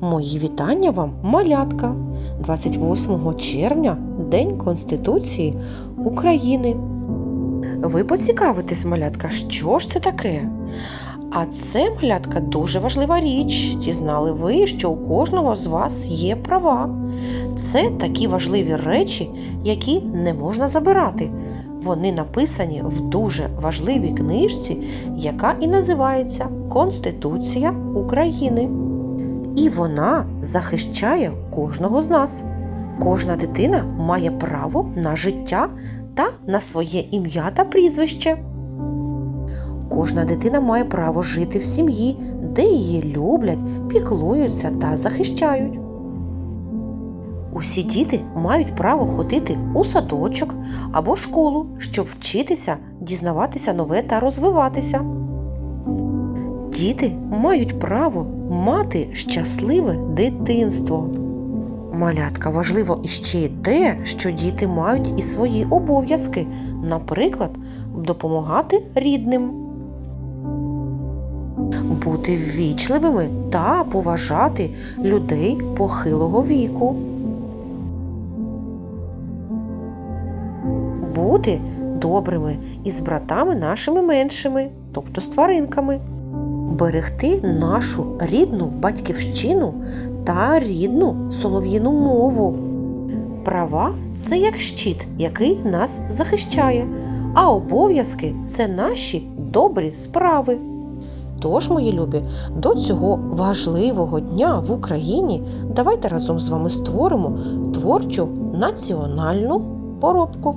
Мої вітання вам, малятка, 28 червня, День Конституції України. Ви поцікавитесь, малятка, що ж це таке? А це, малятка, дуже важлива річ. Чи знали ви, що у кожного з вас є права? Це такі важливі речі, які не можна забирати. Вони написані в дуже важливій книжці, яка і називається Конституція України. І вона захищає кожного з нас. Кожна дитина має право на життя та на своє ім'я та прізвище. Кожна дитина має право жити в сім'ї, де її люблять, піклуються та захищають. Усі діти мають право ходити у садочок або школу, щоб вчитися, дізнаватися нове та розвиватися. Діти мають право мати щасливе дитинство. Малятка важливо іще й те, що діти мають і свої обов'язки, наприклад, допомагати рідним, бути ввічливими та поважати людей похилого віку, бути добрими із братами нашими меншими, тобто з тваринками берегти нашу рідну батьківщину та рідну солов'їну мову. Права це як щит, який нас захищає, а обов'язки це наші добрі справи. Тож, мої любі, до цього важливого дня в Україні давайте разом з вами створимо творчу національну поробку.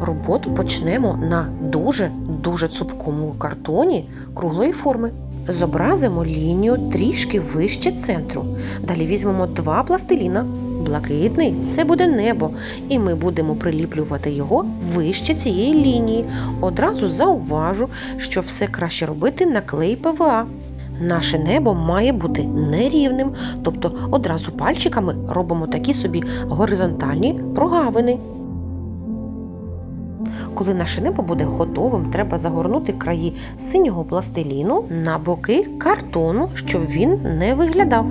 Роботу почнемо на дуже дуже цупкому картоні круглої форми. Зобразимо лінію трішки вище центру. Далі візьмемо два пластиліна. Блакитний це буде небо, і ми будемо приліплювати його вище цієї лінії. Одразу зауважу, що все краще робити на клей ПВА. Наше небо має бути нерівним, тобто одразу пальчиками робимо такі собі горизонтальні прогавини. Коли наше небо буде готовим, треба загорнути краї синього пластиліну на боки картону, щоб він не виглядав.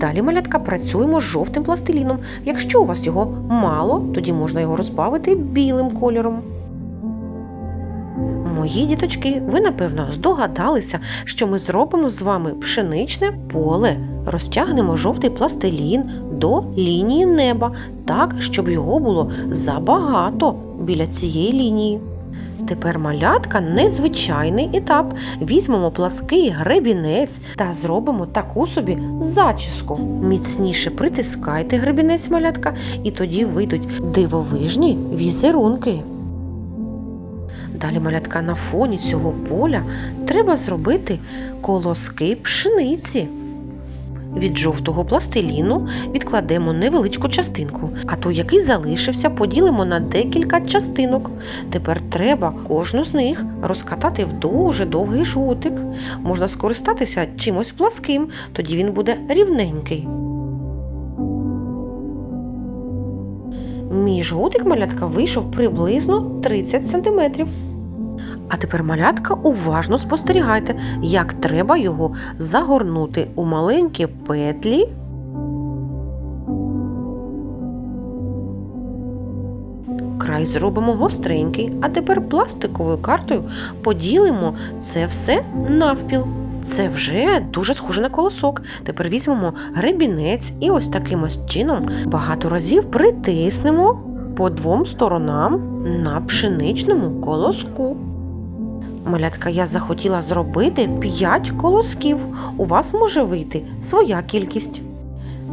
Далі малятка працюємо з жовтим пластиліном. Якщо у вас його мало, тоді можна його розбавити білим кольором. Мої діточки, ви напевно здогадалися, що ми зробимо з вами пшеничне поле. Розтягнемо жовтий пластилін до лінії неба, так, щоб його було забагато біля цієї лінії. Тепер малятка незвичайний етап. Візьмемо плаский гребінець та зробимо таку собі зачіску. Міцніше притискайте гребінець малятка, і тоді вийдуть дивовижні візерунки. Далі малятка на фоні цього поля треба зробити колоски пшениці. Від жовтого пластиліну відкладемо невеличку частинку, а той, який залишився, поділимо на декілька частинок. Тепер треба кожну з них розкатати в дуже довгий жгутик. Можна скористатися чимось пласким, тоді він буде рівненький. Мій жгутик малятка вийшов приблизно 30 см. А тепер малятка уважно спостерігайте, як треба його загорнути у маленькі петлі. Край зробимо гостренький, а тепер пластиковою картою поділимо це все навпіл. Це вже дуже схоже на колосок. Тепер візьмемо гребінець і ось таким ось чином багато разів притиснемо по двом сторонам на пшеничному колоску. Малятка, я захотіла зробити 5 колосків. У вас може вийти своя кількість.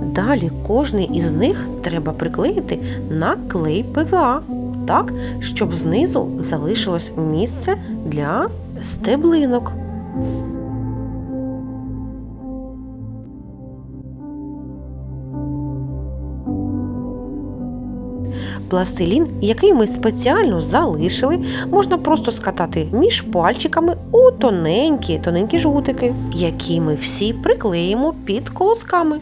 Далі кожний із них треба приклеїти на клей ПВА, так, щоб знизу залишилось місце для стеблинок. Пластилін, який ми спеціально залишили, можна просто скатати між пальчиками у тоненькі тоненькі жгутики, які ми всі приклеїмо під колосками.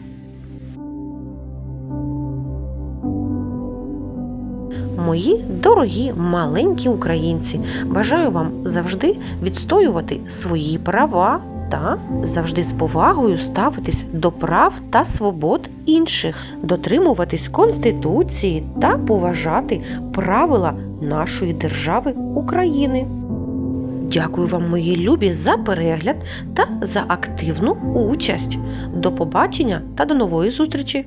Мої дорогі маленькі українці, бажаю вам завжди відстоювати свої права та завжди з повагою ставитись до прав та свобод інших, дотримуватись Конституції та поважати правила нашої держави України. Дякую вам, мої любі, за перегляд та за активну участь. До побачення та до нової зустрічі!